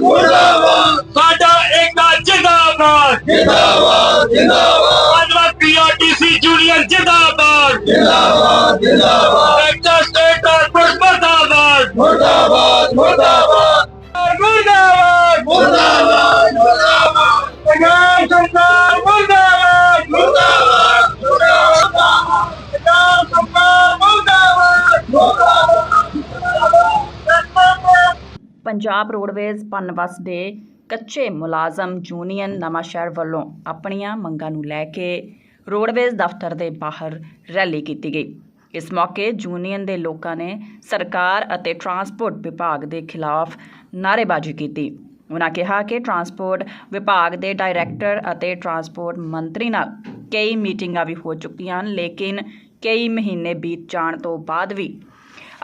ਮੁਰਦਾਬਾਦ। ਸਾਡਾ ਏਕਾ ਜਿੰਦਾਬਾਦ। ਜਿੰਦਾਬਾਦ ਜਿੰਦਾਬਾਦ। ਪੰਜਵਾ ਪੀਆਰਟੀਸੀ ਯੂਨੀਅਨ ਜਿੰਦਾਬਾਦ। ਜਿੰਦਾਬਾਦ ਜਿੰਦਾਬਾਦ। ਏਕਾ ਸਟੇਟ ਮੁਰਦਾਬਾਦ। ਮੁਰਦਾਬਾਦ ਮੁਰਦਾਬਾਦ। ਪੰਜਾਬ ਰੋਡਵੇਜ਼ ਪਨਬਸ ਦੇ ਕੱਚੇ ਮੁਲਾਜ਼ਮ ਯੂਨੀਅਨ ਨਵਾਂਸ਼ਹਿਰ ਵੱਲੋਂ ਆਪਣੀਆਂ ਮੰਗਾਂ ਨੂੰ ਲੈ ਕੇ ਰੋਡਵੇਜ਼ ਦਫ਼ਤਰ ਦੇ ਬਾਹਰ ਰੈਲੀ ਕੀਤੀ ਗਈ। ਇਸ ਮੌਕੇ ਯੂਨੀਅਨ ਦੇ ਲੋਕਾਂ ਨੇ ਸਰਕਾਰ ਅਤੇ ਟਰਾਂਸਪੋਰਟ ਵਿਭਾਗ ਦੇ ਖਿਲਾਫ ਨਾਅਰੇਬਾਜ਼ੀ ਕੀਤੀ। ਉਨ੍ਹਾਂ ਕਿਹਾ ਕਿ ਟਰਾਂਸਪੋਰਟ ਵਿਭਾਗ ਦੇ ਡਾਇਰੈਕਟਰ ਅਤੇ ਟਰਾਂਸਪੋਰਟ ਮੰਤਰੀ ਨਾਲ ਕਈ ਮੀਟਿੰਗਾਂ ਵੀ ਹੋ ਚੁੱਕੀਆਂ ਹਨ, ਲੇਕਿਨ ਕਈ ਮਹੀਨੇ ਬੀਤ ਜਾਣ ਤੋਂ ਬਾਅਦ ਵੀ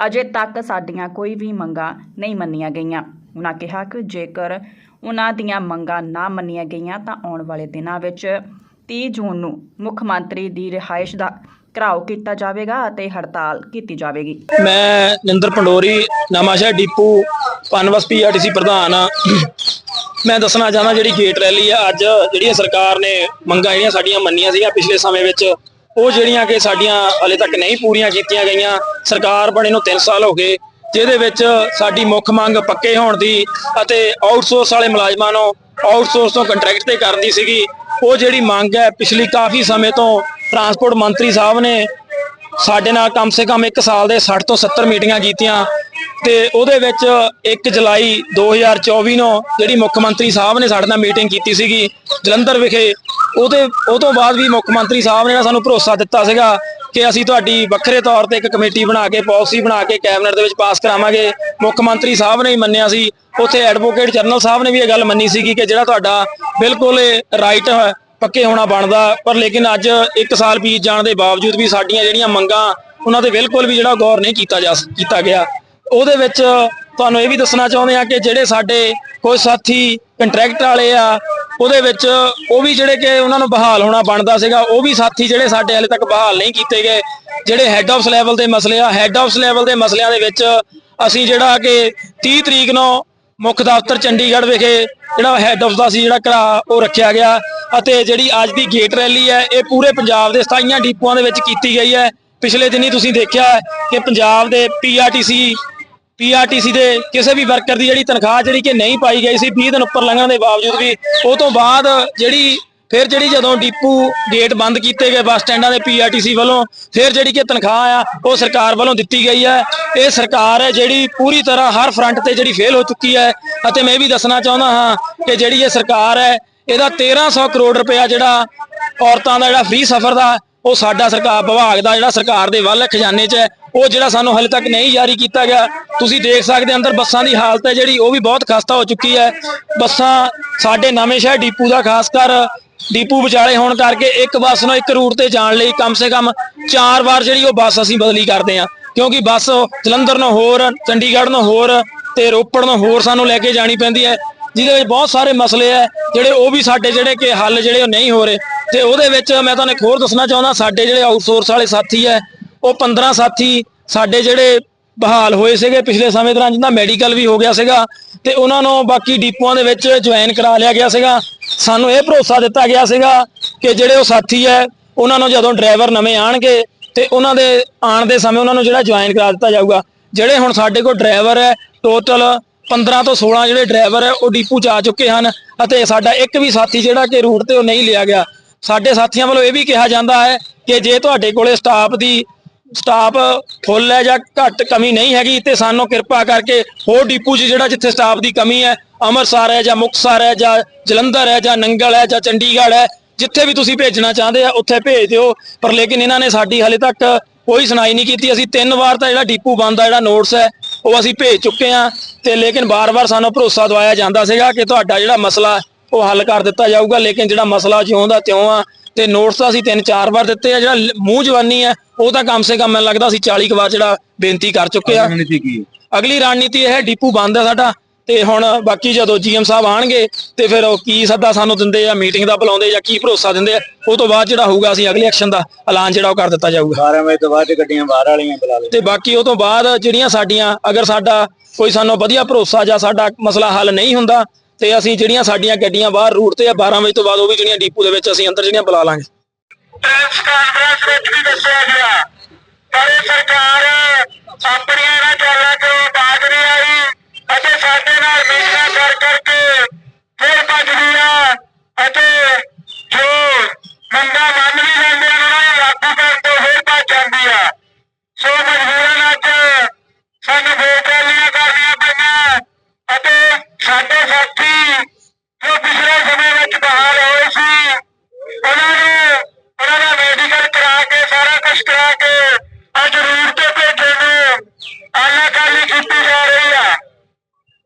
ਅਜੇ ਤੱਕ ਸਾਡੀਆਂ ਕੋਈ ਵੀ ਮੰਗਾਂ ਨਹੀਂ ਮੰਨੀਆਂ ਗਈਆਂ ਉਨ੍ਹਾਂ ਕਿਹਾ ਕਿ ਜੇਕਰ ਉਨ੍ਹਾਂ ਦੀਆਂ ਮੰਗਾਂ ਨਾ ਮੰਨੀਆਂ ਗਈਆਂ ਤਾਂ ਆਉਣ ਵਾਲੇ ਦਿਨਾਂ ਵਿੱਚ 30 ਜੂਨ ਨੂੰ ਮੁੱਖ ਮੰਤਰੀ ਦੀ ਰਿਹਾਇਸ਼ ਦਾ ਘਰਾਓ ਕੀਤਾ ਜਾਵੇਗਾ ਅਤੇ ਹੜਤਾਲ ਕੀਤੀ ਜਾਵੇਗੀ ਮੈਂ ਨਿੰਦਰ ਪੰਡੋਰੀ ਨਵਾਂਸ਼ਹਿਰ ਡਿਪੂ, ਪਨਵਸ ਪੀਆਰਟੀਸੀ ਪ੍ਰਧਾਨ ਆ। ਮੈਂ ਦੱਸਣਾ ਚਾਹੁੰਦਾ ਜਿਹੜੀ ਗੇਟ ਰੈਲੀ ਆ, ਅੱਜ ਜਿਹੜੀ ਸਰਕਾਰ ਨੇ ਮੰਗਾਂ ਜਿਹੜੀਆਂ ਸਾਡੀਆਂ ਮੰਨੀਆਂ ਸੀਗੀਆਂ ਪਿਛਲੇ ਸਮੇਂ ਵਿੱਚ ਉਹ ਜਿਹੜੀਆਂ ਕਿ ਸਾਡੀਆਂ ਹਲੇ ਤੱਕ ਨਹੀਂ ਪੂਰੀਆਂ ਕੀਤੀਆਂ ਗਈਆਂ, ਸਰਕਾਰ ਬਣੇ ਨੂੰ 3 ਸਾਲ ਹੋ ਗਏ, ਜਿਹਦੇ ਵਿੱਚ ਸਾਡੀ ਮੁੱਖ ਮੰਗ ਪੱਕੇ ਹੋਣ ਦੀ ਅਤੇ ਆਊਟਸੋਰਸ ਵਾਲੇ ਮੁਲਾਜ਼ਮਾਂ ਨੂੰ ਆਊਟਸੋਰਸ ਤੋਂ ਕੰਟਰੈਕਟ ਤੇ ਕਰਨ ਦੀ ਸੀਗੀ, ਉਹ ਜਿਹੜੀ ਮੰਗ ਹੈ, ਪਿਛਲੀ ਕਾਫੀ ਸਮੇਂ ਤੋਂ ਟਰਾਂਸਪੋਰਟ ਮੰਤਰੀ ਸਾਹਿਬ ਨੇ ਸਾਡੇ ਨਾਲ ਕਮ ਸੇ ਕਮ 1 ਸਾਲ ਦੇ 60 ਤੋਂ 70 ਮੀਟਿੰਗਾਂ ਕੀਤੀਆਂ ਤੇ ਉਹਦੇ ਵਿੱਚ 1 ਜੁਲਾਈ 2024 ਨੂੰ ਜਿਹੜੀ ਮੁੱਖ ਮੰਤਰੀ ਸਾਹਿਬ ਨੇ ਸਾਡੇ ਨਾਲ ਮੀਟਿੰਗ ਕੀਤੀ ਸੀਗੀ ਜਲੰਧਰ ਵਿਖੇ, ਉਹਦੇ, ਉਹ ਤੋਂ ਬਾਅਦ ਵੀ ਮੁੱਖ ਮੰਤਰੀ ਸਾਹਿਬ ਨੇ ਸਾਨੂੰ ਭਰੋਸਾ ਦਿੱਤਾ ਸੀਗਾ ਕਿ ਅਸੀਂ ਤੁਹਾਡੀ ਵੱਖਰੇ ਤੌਰ ਤੇ ਇੱਕ ਕਮੇਟੀ ਬਣਾ ਕੇ, ਪਾਲਿਸੀ ਬਣਾ ਕੇ ਕੈਬਨਿਟ ਦੇ ਵਿੱਚ ਪਾਸ ਕਰਾਵਾਂਗੇ। ਮੁੱਖ ਮੰਤਰੀ ਸਾਹਿਬ ਨੇ ਹੀ ਮੰਨਿਆ ਸੀ। ਉੱਥੇ ਐਡਵੋਕੇਟ ਜਨਰਲ ਸਾਹਿਬ ਨੇ ਵੀ ਇਹ ਗੱਲ ਮੰਨੀ ਸੀਗੀ ਕਿ ਜਿਹੜਾ ਤੁਹਾਡਾ ਬਿਲਕੁਲ ਰਾਈਟ ਹੈ। ਪੱਕੇ ਹੋਣਾ ਬਣਦਾ, ਪਰ ਲੇਕਿਨ ਅੱਜ 1 ਸਾਲ ਬੀਤ ਜਾਣ ਦੇ ਬਾਵਜੂਦ ਵੀ ਸਾਡੀਆਂ ਜਿਹੜੀਆਂ ਮੰਗਾਂ, ਉਹਨਾਂ ਤੇ ਬਿਲਕੁਲ ਵੀ ਜਿਹੜਾ ਗੌਰ ਨਹੀਂ ਕੀਤਾ ਜਾ ਕੀਤਾ ਗਿਆ। ਉਹਦੇ ਵਿੱਚ ਤੁਹਾਨੂੰ ਇਹ ਵੀ ਦੱਸਣਾ ਚਾਹੁੰਦੇ ਆ ਕਿ ਜਿਹੜੇ ਸਾਡੇ ਕੋਈ ਸਾਥੀ ਕੰਟਰੈਕਟ ਵਾਲੇ ਆ, ਉਹਦੇ ਵਿੱਚ ਉਹ ਵੀ ਜਿਹੜੇ ਕਿ ਉਹਨਾਂ ਨੂੰ ਬਹਾਲ ਹੋਣਾ ਬਣਦਾ ਸੀਗਾ, ਉਹ ਵੀ ਸਾਥੀ ਜਿਹੜੇ ਸਾਡੇ ਹਲੇ ਤੱਕ ਬਹਾਲ ਨਹੀਂ ਕੀਤੇ ਗਏ। ਜਿਹੜੇ ਹੈੱਡ ਆਫਸ ਲੈਵਲ ਦੇ ਮਸਲੇ ਆ ਹੈੱਡ ਆਫਸ ਲੈਵਲ ਦੇ ਮਸਲਿਆਂ ਦੇ ਵਿੱਚ ਅਸੀਂ ਜਿਹੜਾ ਕਿ 30 ਤਰੀਕ ਨੂੰ ਮੁੱਖ ਦਫ਼ਤਰ ਚੰਡੀਗੜ੍ਹ ਵਿਖੇ ਜਿਹੜਾ ਹੈੱਡ ਆਫ ਦਾ ਸੀ, ਜਿਹੜਾ ਘਰਾ ਉਹ ਰੱਖਿਆ ਗਿਆ ਅਤੇ ਜਿਹੜੀ ਅੱਜ ਦੀ ਗੇਟ ਰੈਲੀ ਹੈ, ਇਹ ਪੂਰੇ ਪੰਜਾਬ ਦੇ 27 ਡੀਪੂਆਂ ਦੇ ਵਿੱਚ ਕੀਤੀ ਗਈ ਹੈ। ਪਿਛਲੇ ਦਿਨੀ ਤੁਸੀਂ ਦੇਖਿਆ ਕਿ ਪੰਜਾਬ ਦੇ ਪੀਆਰਟੀਸੀ ਪੀਆਰਟੀਸੀ ਦੇ ਕਿਸੇ ਵੀ ਵਰਕਰ ਦੀ ਜਿਹੜੀ ਤਨਖਾਹ ਜਿਹੜੀ ਕਿ ਨਹੀਂ ਪਾਈ ਗਈ ਸੀ 20 ਦਿਨ ਉੱਪਰ ਲੰਘਣ ਦੇ ਬਾਵਜੂਦ ਵੀ, ਉਹ ਤੋਂ ਬਾਅਦ ਜਿਹੜੀ ਫਿਰ ਜਿਹੜੀ ਜਦੋਂ ਡਿਪੂ ਗੇਟ ਬੰਦ ਕੀਤੇ ਗਏ ਬੱਸ ਸਟੈਂਡਾਂ ਦੇ ਪੀਆਰਟੀਸੀ ਵੱਲੋਂ, ਫਿਰ ਜਿਹੜੀ ਕਿ ਤਨਖਾਹ ਆ, ਉਹ ਸਰਕਾਰ ਵੱਲੋਂ ਦਿੱਤੀ ਗਈ ਹੈ ਇਹ ਸਰਕਾਰ ਹੈ ਜਿਹੜੀ ਪੂਰੀ ਤਰ੍ਹਾਂ ਹਰ ਫਰੰਟ ਤੇ ਜਿਹੜੀ ਫੇਲ ਹੋ ਚੁੱਕੀ ਹੈ। ਅਤੇ ਮੈਂ ਇਹ ਵੀ ਦੱਸਣਾ ਚਾਹੁੰਦਾ ਹਾਂ ਕਿ ਜਿਹੜੀ ਇਹ ਸਰਕਾਰ ਹੈ, ਇਹਦਾ 1300 ਕਰੋੜ ਰੁਪਇਆ ਜਿਹੜਾ ਔਰਤਾਂ ਦਾ ਜਿਹੜਾ ਫ੍ਰੀ ਸਫ਼ਰ ਦਾ, ਉਹ ਸਾਡਾ ਸਰਕਾਰ, ਵਿਭਾਗ ਦਾ ਜਿਹੜਾ ਸਰਕਾਰ ਦੇ ਵੱਲ ਖਜ਼ਾਨੇ 'ਚ ਹੈ। ਉਹ ਜਿਹੜਾ ਸਾਨੂੰ ਹਲੇ ਤੱਕ ਨਹੀਂ ਜਾਰੀ ਕੀਤਾ ਗਿਆ। ਤੁਸੀਂ ਦੇਖ ਸਕਦੇ ਅੰਦਰ ਬੱਸਾਂ ਦੀ ਹਾਲਤ ਹੈ ਜਿਹੜੀ, ਉਹ ਵੀ ਬਹੁਤ ਖਸਤਾ ਹੋ ਚੁੱਕੀ ਹੈ। ਬੱਸਾਂ ਸਾਡੇ ਨਵੇਂ ਸ਼ਹਿਰ ਡਿਪੂ ਦਾ ਖਾਸ ਕਰ ਡਿਪੂ ਵਿਚਾਲੇ ਹੋਣ ਕਰਕੇ ਇੱਕ ਬੱਸ ਨੂੰ ਇੱਕ ਰੂਟ ਤੇ ਜਾਣ ਲਈ ਕਮ ਸੇ ਕਮ ਚਾਰ ਵਾਰ ਜਿਹੜੀ ਉਹ ਬੱਸ ਅਸੀਂ ਬਦਲੀ ਕਰਦੇ ਹਾਂ। ਕਿਉਂਕਿ ਬੱਸ ਜਲੰਧਰ ਨੂੰ ਹੋਰ, ਚੰਡੀਗੜ੍ਹ ਨੂੰ ਹੋਰ ਤੇ ਰੋਪੜ ਨੂੰ ਹੋਰ ਸਾਨੂੰ ਲੈ ਕੇ ਜਾਣੀ ਪੈਂਦੀ ਹੈ, ਜਿਹਦੇ ਵਿੱਚ ਬਹੁਤ ਸਾਰੇ ਮਸਲੇ ਹੈ, ਜਿਹੜੇ ਉਹ ਵੀ ਸਾਡੇ ਜਿਹੜੇ ਕਿ ਹੱਲ ਜਿਹੜੇ ਉਹ ਨਹੀਂ ਹੋ ਰਹੇ। ਤੇ ਉਹਦੇ ਵਿੱਚ ਮੈਂ ਤੁਹਾਨੂੰ ਇੱਕ ਹੋਰ ਦੱਸਣਾ ਚਾਹੁੰਦਾ, ਸਾਡੇ ਜਿਹੜੇ ਆਊਟਸੋਰਸ ਵਾਲੇ ਸਾਥੀ ਹੈ, ਉਹ 15 ਸਾਥੀ ਸਾਡੇ ਜਿਹੜੇ ਬਹਾਲ ਹੋਏ ਸੀਗੇ ਪਿਛਲੇ ਸਮੇਂ ਦੌਰਾਨ, ਜਿੰਦਾ ਮੈਡੀਕਲ ਵੀ ਹੋ ਗਿਆ ਸੀਗਾ, ਤੇ ਉਹਨਾਂ ਨੂੰ ਬਾਕੀ ਡੀਪੂਆਂ ਦੇ ਵਿੱਚ ਜੁਆਇਨ ਕਰਾ ਲਿਆ ਗਿਆ ਸੀਗਾ। ਸਾਨੂੰ ਇਹ ਭਰੋਸਾ ਦਿੱਤਾ ਗਿਆ ਸੀਗਾ ਕਿ ਜਿਹੜੇ ਉਹ ਸਾਥੀ ਹੈ, ਉਹਨਾਂ ਨੂੰ ਜਦੋਂ ਡਰਾਈਵਰ ਨਵੇਂ ਆਣਗੇ ਤੇ ਉਹਨਾਂ ਦੇ ਆਉਣ ਦੇ ਸਮੇਂ ਉਹਨਾਂ ਨੂੰ ਜਿਹੜਾ ਜੁਆਇਨ ਕਰਾ ਦਿੱਤਾ ਜਾਊਗਾ। ਜਿਹੜੇ ਹੁਣ ਸਾਡੇ ਕੋਲ ਡਰਾਈਵਰ ਹੈ, ਟੋਟਲ 15 ਤੋਂ 16 ਜਿਹੜੇ ਡਰਾਈਵਰ ਹੈ, ਉਹ ਡੀਪੂ 'ਚ ਆ ਚੁੱਕੇ ਹਨ ਅਤੇ ਸਾਡਾ ਇੱਕ ਵੀ ਸਾਥੀ ਜਿਹੜਾ ਕਿ ਰੂਟ ਤੇ ਉਹ ਨਹੀਂ ਲਿਆ ਗਿਆ। ਸਾਡੇ ਸਾਥੀਆਂ ਵੱਲੋਂ ਇਹ ਵੀ ਕਿਹਾ ਜਾਂਦਾ ਹੈ ਕਿ ਜੇ ਤੁਹਾਡੇ ਕੋਲੇ ਸਟਾਫ ਦੀ, ਸਟਾਫ ਫੁੱਲ ਹੈ ਜਾਂ ਘੱਟ ਕਮੀ ਨਹੀਂ ਹੈਗੀ, ਤੇ ਸਾਨੂੰ ਕਿਰਪਾ ਕਰਕੇ ਹੋਰ ਡੀਪੂ 'ਚ ਜਿਹੜਾ ਜਿੱਥੇ ਸਟਾਫ ਦੀ ਕਮੀ ਹੈ ਅੰਮ੍ਰਿਤਸਰ ਹੈ ਜਾਂ ਮੁਕਤਸਰ ਹੈ ਜਾਂ ਜਲੰਧਰ ਹੈ ਜਾਂ ਨੰਗਲ ਹੈ ਜਾਂ ਚੰਡੀਗੜ੍ਹ ਹੈ ਜਿੱਥੇ ਵੀ ਤੁਸੀਂ ਭੇਜਣਾ ਚਾਹੁੰਦੇ ਆ ਉੱਥੇ ਭੇਜ ਦਿਓ। ਪਰ ਲੇਕਿਨ ਇਹਨਾਂ ਨੇ ਸਾਡੀ ਹਲੇ ਤੱਕ ਕੋਈ ਸੁਣਾਈ ਨਹੀਂ ਕੀਤੀ। ਅਸੀਂ ਤਿੰਨ ਵਾਰ ਤਾਂ ਜਿਹੜਾ ਡਿਪੂ ਬੰਦ ਆ ਜਿਹੜਾ ਨੋਟਸ ਹੈ ਉਹ ਅਸੀਂ ਭੇਜ ਚੁੱਕੇ ਆ ਤੇ ਲੇਕਿਨ ਬਾਰ-ਬਾਰ ਸਾਨੂੰ ਭਰੋਸਾ ਦਵਾਇਆ ਜਾਂਦਾ ਸੀਗਾ ਕਿ ਤੁਹਾਡਾ ਜਿਹੜਾ ਮਸਲਾ ਉਹ ਹੱਲ ਕਰ ਦਿੱਤਾ ਜਾਊਗਾ। ਲੇਕਿਨ ਜਿਹੜਾ ਮਸਲਾ ਜਿਉਂ ਦਾ ਤਿਉਂ ਆ ਤੇ ਨੋਟਸ ਤਾਂ ਅਸੀਂ ਤਿੰਨ ਚਾਰ ਵਾਰ ਦਿੱਤੇ ਆ। ਜਿਹੜਾ ਮੂੰਹ ਜਵਾਨੀ ਹੈ ਉਹ ਤਾਂ ਕਮ ਸੇ ਕਮ ਮੈਨੂੰ ਲੱਗਦਾ ਅਸੀਂ 40 ਕੁ ਵਾਰ ਜਿਹੜਾ ਬੇਨਤੀ ਕਰ ਚੁੱਕੇ ਆ। ਅਗਲੀ ਰਣਨੀਤੀ ਇਹ ਹੈ ਡਿਪੂ ਬੰਦ ਹੈ ਸਾਡਾ। ਤੇ ਹੁਣ ਬਾਕੀ ਜਦੋਂ ਜੀਐਮ ਸਾਹਿਬ ਆਣਗੇ ਤੇ ਫਿਰ ਉਹ ਕੀ ਸੱਦਾ ਸਾਨੂੰ ਦਿੰਦੇ ਆ ਮੀਟਿੰਗ ਦਾ ਬੁਲਾਉਂਦੇ ਜਾਂ ਕੀ ਭਰੋਸਾ ਦਿੰਦੇ ਆ ਉਹ ਤੋਂ ਬਾਅਦ ਜਿਹੜਾ ਹੋਊਗਾ ਅਸੀਂ ਅਗਲੇ ਐਕਸ਼ਨ ਦਾ ਐਲਾਨ ਜਿਹੜਾ ਉਹ ਕਰ ਦਿੱਤਾ ਜਾਊਗਾ। 12 ਵਜੇ ਤੋਂ ਬਾਅਦ ਗੱਡੀਆਂ ਬਾਹਰ ਵਾਲੀਆਂ ਬੁਲਾ ਲਓ। ਤੇ ਬਾਕੀ ਉਹ ਤੋਂ ਬਾਅਦ ਜਿਹੜੀਆਂ ਸਾਡੀਆਂ ਅਗਰ ਸਾਡਾ ਕੋਈ ਸਾਨੂੰ ਵਧੀਆ ਭਰੋਸਾ ਜਾਂ ਸਾਡਾ ਮਸਲਾ ਹੱਲ ਨਹੀਂ ਹੁੰਦਾ ਤੇ ਅਸੀਂ ਜਿਹੜੀਆਂ ਸਾਡੀਆਂ ਗੱਡੀਆਂ ਬਾਹਰ ਰੂਟ ਤੇ ਆ 12 ਵਜੇ ਤੋਂ ਬਾਅਦ ਉਹ ਵੀ ਜਿਹੜੀਆਂ ਡੀਪੂ ਦੇ ਵਿੱਚ ਅਸੀਂ ਅੰਦਰ ਜਿਹੜੀਆਂ ਬੁਲਾ ਲਾਂਗੇ। ਪ੍ਰੈਸ ਕਾਨਫਰੰਸ ਵਿੱਚ ਵੀ ਦੱਸਿਆ ਗਿਆ। ਪਰ ਇਹ ਸਰਕਾਰ ਆਪਣੀਆਂ ਇਹਨਾਂ ਚਾਲਾਂ ਤੋਂ ਬਾਜ ਨਹੀਂ ਆਈ ਅਤੇ ਸਾਡੇ ਨਾਲ ਮੀਟਿੰਗਾਂ ਕਰ ਕਰਕੇ ਫਿਰ ਭੱਜਦੀ ਆ ਅਤੇ ਜੋ ਮੰਗਾਂ ਮੰਨ ਵੀ ਲੈਂਦੇ ਹਨ ਉਹਨਾਂ ਨੂੰ ਲਾਗੂ ਕਰਨ ਤੋਂ ਫਿਰ ਭੱਜ ਜਾਂਦੀ ਆ ਸੋ ਮਜਬੂਰਨ ਅੱਜ ਸਾਨੂੰ ਵੋਟ ਰੈਲੀਆਂ ਕਰਨੀਆਂ ਪਈਆਂ ਅਤੇ ਸਾਡੇ ਸਾਥੀ ਜੋ ਪਿਛਲੇ ਸਮੇਂ ਵਿੱਚ ਬਹਾਲ ਹੋਏ ਸੀ ਉਹਨਾਂ ਨੂੰ ਉਹਨਾਂ ਦਾ ਮੈਡੀਕਲ ਕਰਾ ਕੇ ਸਾਰਾ ਕੁਝ ਕਰਾ ਕੇ ਅੱਜ ਰੂਟ ਤੇ ਭੇਜਣ ਨੂੰ ਆਨਾਕਾਨੀ ਕੀਤੀ ਜਾ ਰਹੀ ਆ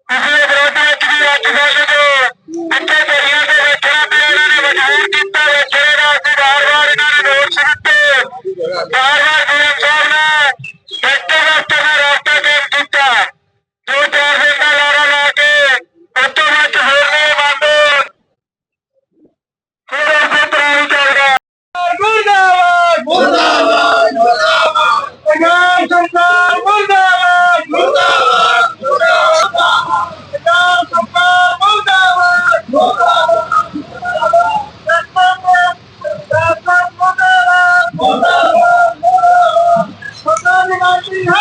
ਪਿਛਲੇ ਵਿਰੋਧ ਵਿੱਚ ਵੀ ਅੱਜ ਸਾਡੇ ਜੋ ਇੱਥੇ ਦਰਿਆ ਤੇ ਬੈਠਣਾ ਪਿਆ ਇਹਨਾਂ ਨੇ ਮਜਬੂਰ ਕੀਤਾ ਵੇਚਣੇ ਦਾ ਅਸੀਂ ਵਾਰ-ਵਾਰ ਇਹਨਾਂ ਨੇ ਨੋਟਿਸ ਦਿੱਤੇ ਵਾਰ-ਵਾਰ ਡੀਐਮ ਸਾਹਿਬ ਨੇ ਡਾਕਟਰ ਡਾਕਟਰ ਨੇ ਰਾਸਤਾ ਕਾਇਮ ਕੀਤਾ ਦੋ ਚਾਰ ਦਿਨ ਦਾ ਲਾਰਾ ਲਾ ਕੇ ਉੱਤੋਂ ਵਿੱਚ ਹੋਰ ਨਹੀਂ ਮੰਨਦੇ ਫਿਰ ਉਸੇ ਤਰ੍ਹਾਂ ਹੀ ਚੱਲਦਾ ਮੁਰਦਾਬਾਦ ਮੁਰਦਾਬਾਦ ਮੁਰਦਾਬਾਦ ਪੰਜਾਬ ਸਰਕਾਰ ਮੁਰਦਾਬਾਦ ਮੁਰਦਾਬਾਦ ਮੁਰਦਾਬਾਦ ਪੰਜਾਬ ਸਰਕਾਰ ਮੁਰਦਾਬਾਦ ਮੁਰਦਾਬਾਦ ਸਰਕਾਰ ਨਿਵਾਸੀ ਹੈ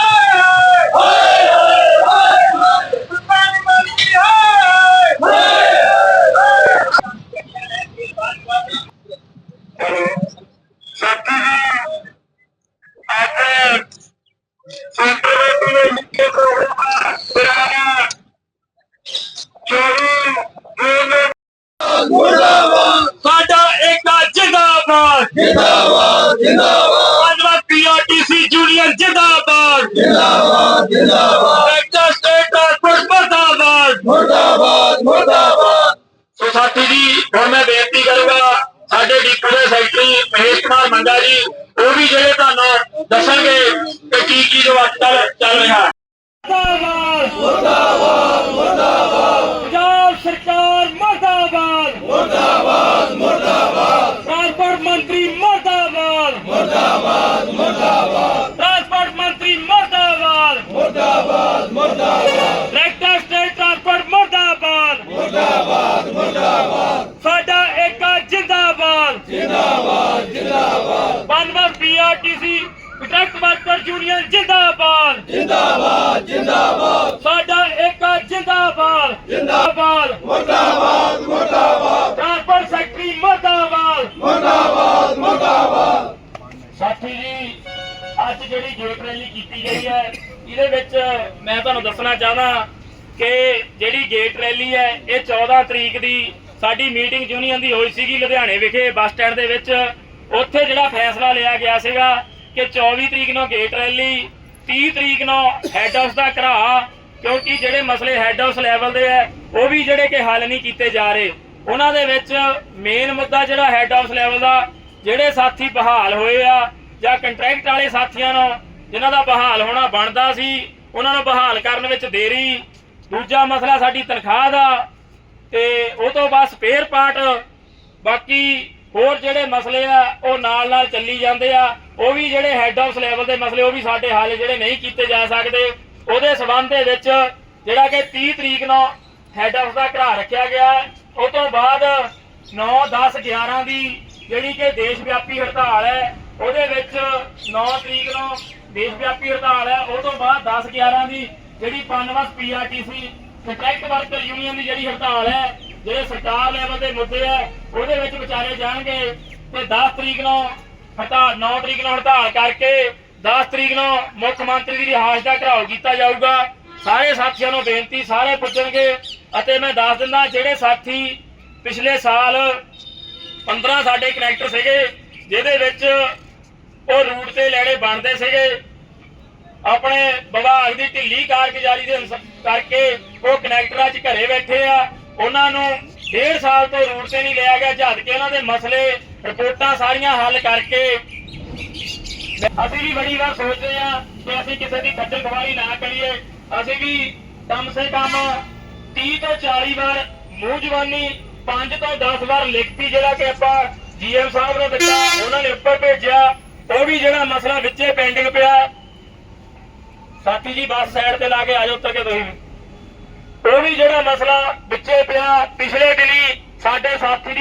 ਹਾਏ ਹਾਏ ਹਾਏ ਸਰਕਾਰ ਨਿਵਾਸੀ ਹੈ ਸਾਥੀ ਜੀ ਅੱਜ ਸੈਂਟਰ ਵਿੱਚ ਮੁੱਖ ਪ੍ਰੋਗਰਾਮ ਕਰਾਇਆ ਚੋਰੀ ਮੁਰਦਾਬਾਦ ਸਾਡਾ ਏਕਾ ਜਿੰਦਾਬਾਦ ਜਿੰਦਾਬਾਦ ਜਿੰਦਾਬਾਦ ਪੰਜਵਾਂ ਪੀਆਰਟੀਸੀ ਯੂਨੀਅਨ ਜਿੰਦਾਬਾਦ ਜਿੰਦਾਬਾਦ ਜਿੰਦਾਬਾਦ ਐਕਟਰ ਸਟੇਟ ਟਰਾਂਸਪੋਰਟ ਮਰਦਾਬਾਦ ਮੁਰਦਾਬਾਦ ਮੁਰਦਾਬਾਦ ਸੋ ਸਾਥੀ ਜੀ ਹੁਣ ਮੈਂ ਬੇਨਤੀ ਕਰੂੰਗਾ ਸਾਡੇ ਡੀਪੂ ਦੇ ਸੈਕਟਰੀ ਮਹੇਸ਼ ਕੁਮਾਰ ਮੰਗਾ ਜੀ ਉਹ ਵੀ ਜਿਹੜੇ ਤੁਹਾਨੂੰ ਦੱਸਣਗੇ ਕਿ ਕੀ ਕੀ ਜੋ ਅੱਜ ਕੱਲ੍ਹ ਚੱਲ ਰਿਹਾ ਮੁਰਦਾਬਾਦ ਮੁਰਦਾਬਾਦ ਮੁਰਦਾਬਾਦ ਪੰਜਾਬ ਸਰਕਾਰ ਮੁਰਦਾਬਾਦ ਮੁਰਦਾਬਾਦ ਮੁਰਦਾਬਾਦ ਟਰਾਂਸਪੋਰਟ ਮੰਤਰੀ ਮੁਰਦਾਬਾਦ ਮੁਰਦਾਬਾਦ ਮੁਰਦਾਬਾਦ ਟਰਾਂਸਪੋਰਟ ਮੰਤਰੀ ਮੁਰਦਾਬਾਦ ਮੁਰਦਾਬਾਦ ਮੁਰਦਾਬਾਦ ਰੈਕਟਰ ਸਟੇਟ ਟਰਾਂਸਪੋਰਟ ਮੁਰਦਾਬਾਦ ਮੁਰਦਾਬਾਦ ਮੁਰਦਾਬਾਦ ਸਾਡਾ ਏਕਾ ਜਿੰਦਾਬਾਦ ਜਿੰਦਾਬਾਦ ਜਿੰਦਾਬਾਦ ਪੀਆਰਟੀਸੀ ਕੰਟਰੈਕਟ ਵਰਕਰ ਯੂਨੀਅਨ ਜਿੰਦਾਬਾਦ। ਜਿੰਦਾਬਾਦ ਜਿੰਦਾਬਾਦ। ਸਾਡਾ ਏਕਾ ਜਿੰਦਾਬਾਦ। ਜਿੰਦਾਬਾਦ। ਮੁਰਦਾਬਾਦ ਮੁਰਦਾਬਾਦ। ਟਰਾਂਸਪੋਰਟ ਸੈਕਟਰੀ ਮੁਰਦਾਬਾਦ। ਮੁਰਦਾਬਾਦ ਮੁਰਦਾਬਾਦ। ਸਾਥੀ ਜੀ ਅੱਜ ਜਿਹੜੀ ਗੇਟ ਰੈਲੀ ਕੀਤੀ ਗਈ ਹੈ ਇਹਦੇ ਵਿੱਚ ਮੈਂ ਤੁਹਾਨੂੰ ਦੱਸਣਾ ਚਾਹਦਾ ਕਿ ਜਿਹੜੀ ਗੇਟ ਰੈਲੀ ਹੈ ਇਹ 14 ਤਰੀਕ ਦੀ ਸਾਡੀ ਮੀਟਿੰਗ ਯੂਨੀਅਨ ਦੀ ਹੋਈ ਸੀਗੀ ਲੁਧਿਆਣੇ ਵਿਖੇ ਬੱਸ ਸਟੈਂਡ ਦੇ ਵਿੱਚ। ਉੱਥੇ ਜਿਹੜਾ ਫੈਸਲਾ ਲਿਆ ਗਿਆ ਸੀਗਾ ਕਿ 24 ਤਰੀਕ ਨੂੰ ਗੇਟ ਰੈਲੀ 30 ਤਰੀਕ ਨੂੰ ਹੈੱਡ ਹਾਊਸ ਦਾ ਘਰਾ ਕਿਉਂਕਿ ਜਿਹੜੇ ਮਸਲੇ ਹੈੱਡ ਹਾਊਸ ਲੈਵਲ ਦੇ ਆ, ਉਹ ਵੀ ਜਿਹੜੇ ਕਿ ਹੱਲ ਨਹੀਂ ਕੀਤੇ ਜਾ ਰਹੇ। ਉਹਨਾਂ ਦੇ ਵਿੱਚ ਮੇਨ ਮੁੱਦਾ ਜਿਹੜਾ ਹੈੱਡ ਹਾਊਸ ਲੈਵਲ ਦਾ, ਜਿਹੜੇ ਸਾਥੀ ਬਹਾਲ ਹੋਏ ਆ, ਜਾਂ ਕੰਟਰੈਕਟ ਵਾਲੇ ਸਾਥੀਆਂ ਨੂੰ ਜਿਨ੍ਹਾਂ ਦਾ ਬਹਾਲ ਹੋਣਾ ਬਣਦਾ ਸੀ, ਉਹਨਾਂ ਨੂੰ ਬਹਾਲ ਕਰਨ ਵਿੱਚ ਦੇਰੀ। ਦੂਜਾ ਮਸਲਾ ਸਾਡੀ ਤਨਖਾਹ ਦਾ, ਤੇ ਉਹ ਤੋਂ ਬਾਅਦ ਸਪੇਅਰ ਪਾਰਟ ਬਾਕੀ ਹੋਰ ਜਿਹੜੇ ਮਸਲੇ ਆ, ਉਹ ਨਾਲ ਨਾਲ ਚੱਲੀ ਜਾਂਦੇ ਆ। ਉਹ ਵੀ ਜਿਹੜੇ ਹੈੱਡ ਹਾਊਸ ਲੈਵਲ ਦੇ ਮਸਲੇ, ਉਹ ਵੀ ਸਾਡੇ ਹਾਲੇ ਜਿਹੜੇ ਨਹੀਂ ਕੀਤੇ ਜਾ ਸਕਦੇ। ਉਹਦੇ ਸਬੰਧ ਦੇ ਵਿੱਚ ਜਿਹੜਾ ਕਿ 30 ਤਰੀਕ ਨੂੰ ਹੈੱਡ ਹਾਊਸ ਦਾ ਘਰਾ ਰੱਖਿਆ ਗਿਆ। ਹੈ। ਉਹ ਤੋਂ ਬਾਅਦ 9 10 11 ਦੀ ਜਿਹੜੀ ਕਿ ਦੇਸ਼ ਵਿਆਪੀ ਹੜਤਾਲ ਹੈ, ਉਹਦੇ ਵਿੱਚ 9 ਤਰੀਕ ਨੂੰ ਦੇਸ਼ ਵਿਆਪੀ ਹੜਤਾਲ ਹੈ। ਉਹ ਤੋਂ ਬਾਅਦ 10 11 ਦੀ ਜਿਹੜੀ PUNBUS PRTC contract worker union ਦੀ ਜਿਹੜੀ ਹੜਤਾਲ ਹੈ ਜਿਹੜੇ ਸਰਕਾਰ ਲੈਵਲ ਦੇ ਮੁੱਦੇ ਆ, ਉਹਦੇ ਵਿੱਚ ਵਿਚਾਰੇ ਜਾਣਗੇ ਤੇ 10 ਤਰੀਕ ਨੂੰ ਹੜਤਾਲ 9 ਤਰੀਕ ਨੂੰ ਹੜਤਾਲ ਕਰਕੇ 10 ਤਰੀਕ ਨੂੰ ਮੁੱਖ ਮੰਤਰੀ ਦੀ ਰਿਹਾਇਸ਼ ਦਾ ਘਰਾਓ ਕੀਤਾ ਜਾਊਗਾ। ਸਾਰੇ ਸਾਥੀਆਂ ਨੂੰ ਬੇਨਤੀ, ਸਾਰੇ ਪੁੱਜਣਗੇ ਅਤੇ ਮੈਂ ਦੱਸ ਦਿੰਦਾ, ਜਿਹੜੇ ਸਾਥੀ ਪਿਛਲੇ ਸਾਲ 15 ਸਾਡੇ ਕਨੈਕਟਰ ਸੀਗੇ, ਜਿਹਦੇ ਵਿੱਚ ਉਹ ਰੂਟ ਤੇ ਲੈਣੇ ਬਣਦੇ ਸੀਗੇ, ਆਪਣੇ ਵਿਭਾਗ ਦੀ ਢਿੱਲੀ ਕਾਰਗੁਜ਼ਾਰੀ ਦੇ ਅਨੁਸ- ਕਰਕੇ ਉਹ ਕਨੈਕਟਰਾਂ 'ਚ ਘਰੇ ਬੈਠੇ ਆ। ਉਹਨਾਂ ਨੂੰ ਡੇਢ ਸਾਲ ਤੋਂ ਰੋਡ ਤੇ ਨਹੀਂ ਲਿਆ ਗਿਆ, ਝੱਜ ਕੇ ਉਹਨਾਂ ਦੇ ਮਸਲੇ, ਰਿਪੋਰਟਾਂ ਸਾਰੀਆਂ ਹੱਲ ਕਰਕੇ। ਅਸੀਂ ਵੀ ਬੜੀ ਵਾਰ ਸੋਚਦੇ ਆ ਕਿ ਅਸੀਂ ਕਿਸੇ ਦੀ ਖੱਜਲ ਖਵਾਰੀ ਨਾ ਕਰੀਏ। ਅਸੀਂ ਵੀ ਕਮ ਸੇ ਕਮ 30 ਤੋਂ 40 ਵਾਰ ਮੂੰਹ ਜਵਾਨੀ 5 ਤੋਂ 10 ਵਾਰ ਲਿਖਤੀ ਜਿਹੜਾ ਕਿ ਆਪਾਂ ਜੀਐਮ ਸਾਹਿਬ ਨੂੰ ਦਿੱਤਾ, ਉਹਨਾਂ ਨੇ ਉੱਪਰ ਭੇਜਿਆ। ਉਹ ਵੀ ਜਿਹੜਾ ਮਸਲਾ ਵਿੱਚੇ ਪੈਂਡਿੰਗ ਪਿਆ। ਸਾਥੀ ਜੀ, ਬੱਸ ਸਾਈਡ ਤੇ ਲਾ ਕੇ ਆਜੋ ਜਾਓ ਕੇ ਤੁਸੀਂ। ਉਹ ਵੀ ਜਿਹੜਾ ਮਸਲਾ ਵਿੱਚੇ ਪਿਆ ਪਿਛਲੇ ਦਿਨੀ ਸਾਡੇ ਸਾਥੀ ਦੀ